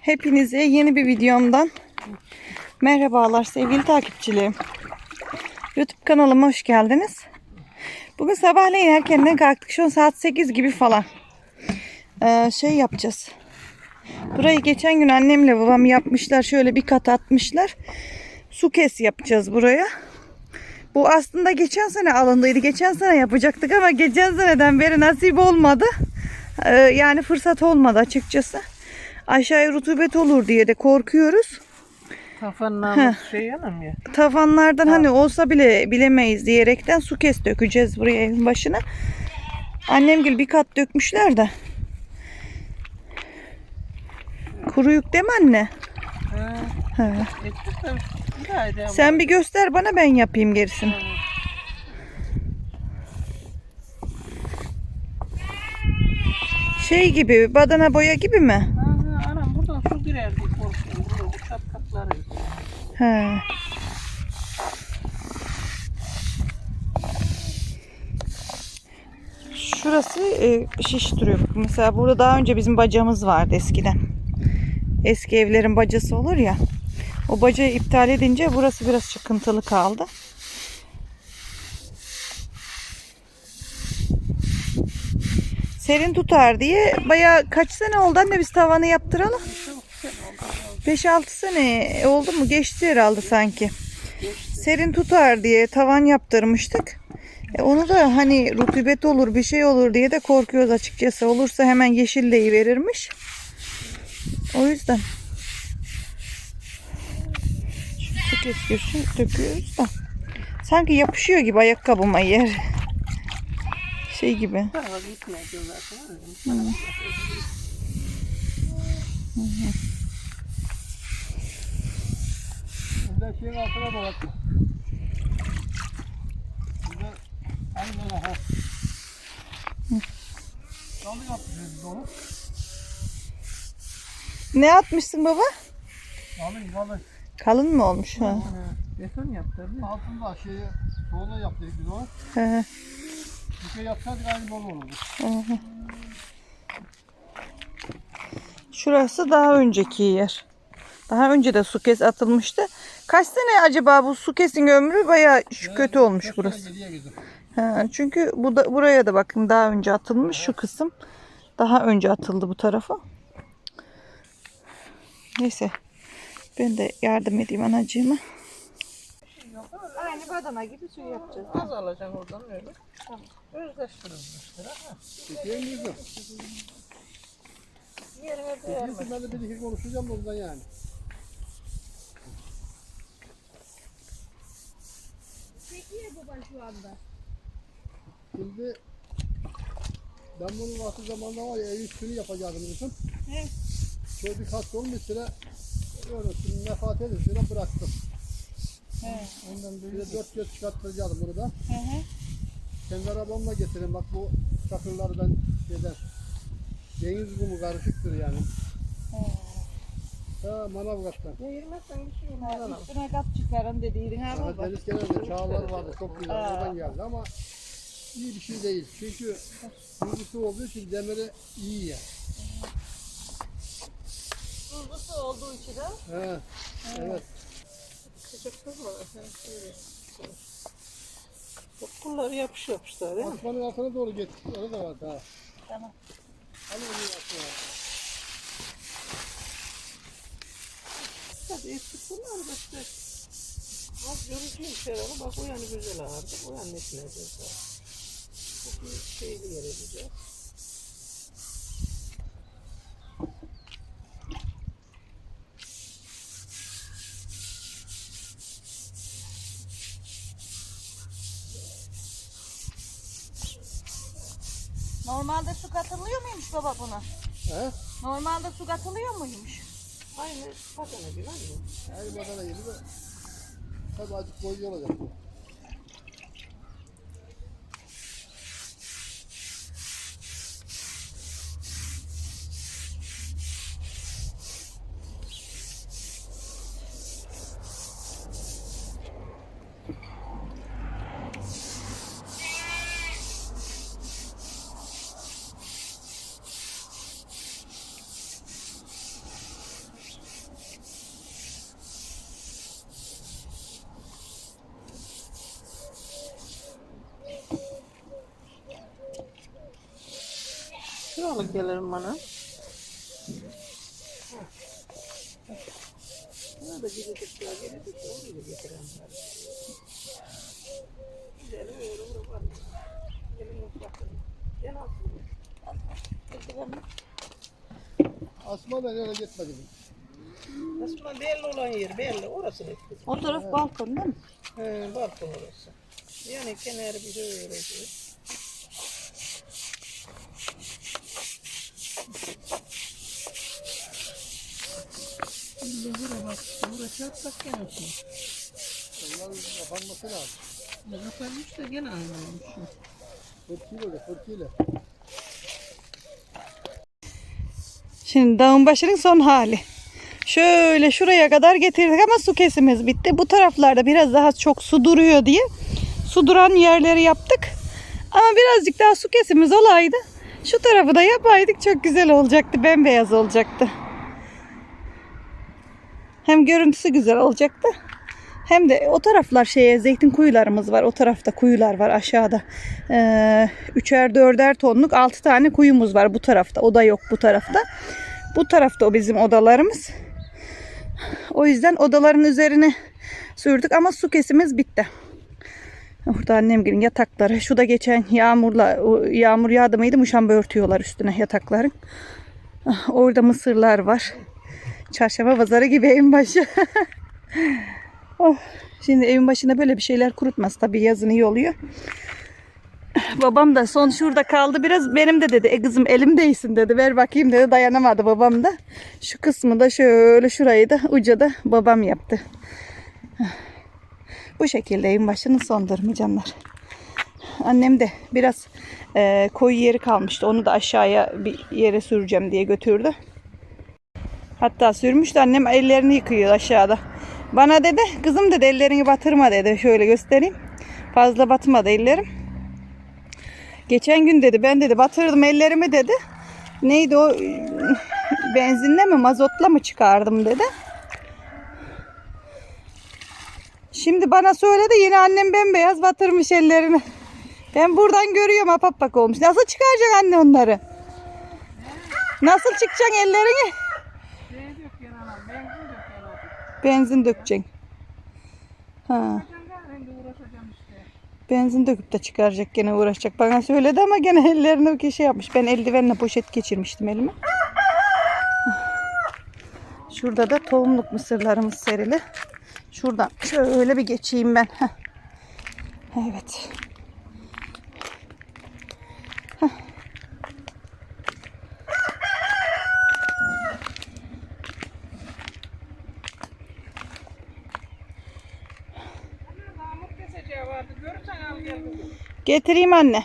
Hepinize yeni bir videomdan merhabalar sevgili takipçilerim. YouTube kanalıma hoş geldiniz. Bugün sabahleyin erkenden kalktık. Şu an saat 8 gibi falan. Ee, şey yapacağız. Burayı geçen gün annemle babam yapmışlar. Şöyle bir kat atmışlar. Su kes yapacağız buraya. Bu aslında geçen sene alındıydı. Geçen sene yapacaktık ama geçen seneden beri nasip olmadı. Ee, yani fırsat olmadı açıkçası. Aşağıya rutubet olur diye de korkuyoruz. Kafanın şey yanım ya. Tavanlardan hani olsa bile bilemeyiz diyerekten su kes dökeceğiz buraya evin başına. Annemgil bir kat dökmüşler de. Kuruyuk değil mi anne? Ha, Ha. Sen bir göster bana ben yapayım gerisini. Şey gibi badana boya gibi mi? Ha, ha, anam buradan su girerdi korkuyorum. Burada bu çatkakları. He. Şurası e, şiş duruyor. Mesela burada daha önce bizim bacamız vardı eskiden. Eski evlerin bacası olur ya. O bacayı iptal edince burası biraz çıkıntılı kaldı. Serin tutar diye baya kaç sene oldu anne biz tavanı yaptıralım? 5-6 sene oldu mu? Geçti herhalde sanki. Serin tutar diye tavan yaptırmıştık. E onu da hani rutubet olur bir şey olur diye de korkuyoruz açıkçası. Olursa hemen yeşilleyi verirmiş. O yüzden. Şu döküyoruz da. Sanki yapışıyor gibi ayakkabıma yer. Şey gibi. Burada şeyin altına. Burada aynı ha. Onu. Ne atmışsın baba? Kalın kalın. Kalın mı olmuş? Ha. Beton yaptırdı. Altında şeyi soğuda yaptık biz onu. Bir şey yapsaydık aynı bol olurdu. Şurası daha önceki yer. Daha önce de su kes atılmıştı. Kaç sene acaba bu su kesin ömrü baya şu kötü olmuş burası. Ha, çünkü bu da, buraya da bakın daha önce atılmış şu kısım. Daha önce atıldı bu tarafa. Neyse. Ben de yardım edeyim anacığıma. Aynı badana gibi su yapacağız. Az alacaksın oradan öyle. Tamam. Özleştirilmiştir. Ha. Çekiyor muyuz? Yerine değer mi? Çekiyorsun ben de bir konuşacağım da ondan yani. Şimdi ben bunun vakti zamanında var ya ev üstünü yapacaktım kızım. Evet. Şöyle bir hasta olmuşsa öyle şimdi vefat edince de bıraktım. Evet. Ondan bir de dört göz çıkarttıracaktım bunu da. Hı hı. Kendi arabamla getireyim bak bu çakırları ben şeyden deniz kumu karışıktır yani. Ha Manavgat'tan. Değirmezsen bir şey olmaz. Üstüne kat çıkarın dediydin ha baba. deniz kenarında çağlar vardı çok güzel Ha. oradan geldi ama iyi bir şey değil. Çünkü tuzlusu olduğu için demiri iyi ya. Tuzlu su olduğu için de. He. Evet. Sıcak. Bak Bunları yapış yapışlar değil mi? Asmanın altına doğru git. Orada da var daha. Tamam. Al onu altına. Hadi ettik bunlar da işte. Az yorucuymuş herhalde. Bak o yanı güzel ağırdı. O yanı etmeyeceğiz. Bu bir şeyli yer edeceğiz. Normalde su katılıyor muymuş baba buna? He? Normalde su katılıyor muymuş? Aynı patana gibi aynı. Badana gibi de tabii azıcık boyu olacak bu. Alıp gelirim bana. Buna da gidecek gidecek ya oraya da öyle öyle var. Gelin mutfakta. Gel. Getireyim. Asma ben öyle gitmedim. Aslında belli olan yer belli. Orası? O taraf balkon değil mi? He, balkon orası. Yani kenarı bir de öyle Şimdi buraya bak, buraya çarpsak gene olsun. Onların kapanması lazım. Ne kapanmış da gene aynı olmuş. Fırkıyla de fırkıyla. Şimdi dağın başının son hali. Şöyle şuraya kadar getirdik ama su kesimiz bitti. Bu taraflarda biraz daha çok su duruyor diye su duran yerleri yaptık. Ama birazcık daha su kesimiz olaydı. Şu tarafı da yapaydık çok güzel olacaktı. Bembeyaz olacaktı. Hem görüntüsü güzel olacaktı. Hem de o taraflar şeye zeytin kuyularımız var. O tarafta kuyular var aşağıda. Ee, üçer dörder tonluk altı tane kuyumuz var bu tarafta. O da yok bu tarafta. Bu tarafta o bizim odalarımız. O yüzden odaların üzerine sürdük ama su kesimiz bitti. Orada annemgilin yatakları. Şu da geçen yağmurla yağmur yağdı mıydı muşamba örtüyorlar üstüne yatakların. Ah, Orada mısırlar var. Çarşamba pazarı gibi evin başı. oh, şimdi evin başında böyle bir şeyler kurutmaz. Tabii yazın iyi oluyor. Babam da son şurada kaldı biraz. Benim de dedi e kızım elim değsin dedi. Ver bakayım dedi. Dayanamadı babam da. Şu kısmı da şöyle şurayı da uca da babam yaptı. Bu şekilde evin başının son durumu canlar. Annem de biraz e, koyu yeri kalmıştı. Onu da aşağıya bir yere süreceğim diye götürdü. Hatta sürmüş de annem ellerini yıkıyor aşağıda. Bana dedi kızım dedi ellerini batırma dedi. Şöyle göstereyim. Fazla batmadı ellerim. Geçen gün dedi ben dedi batırdım ellerimi dedi. Neydi o benzinle mi mazotla mı çıkardım dedi. Şimdi bana söyledi yine annem bembeyaz batırmış ellerini. Ben buradan görüyorum apapak olmuş. Nasıl çıkaracaksın anne onları? Nasıl çıkacaksın ellerini? Ne diyor ki anam? Benzin dök yani. Benzin dökeceksin. Ha. Benzin döküp de çıkaracak gene uğraşacak. Bana söyledi ama gene ellerini bir şey yapmış. Ben eldivenle poşet geçirmiştim elime. Şurada da tohumluk mısırlarımız serili. Şuradan şöyle bir geçeyim ben. Heh. Evet. Damık keseceği vardı. Görürsen al gel. Getireyim anne.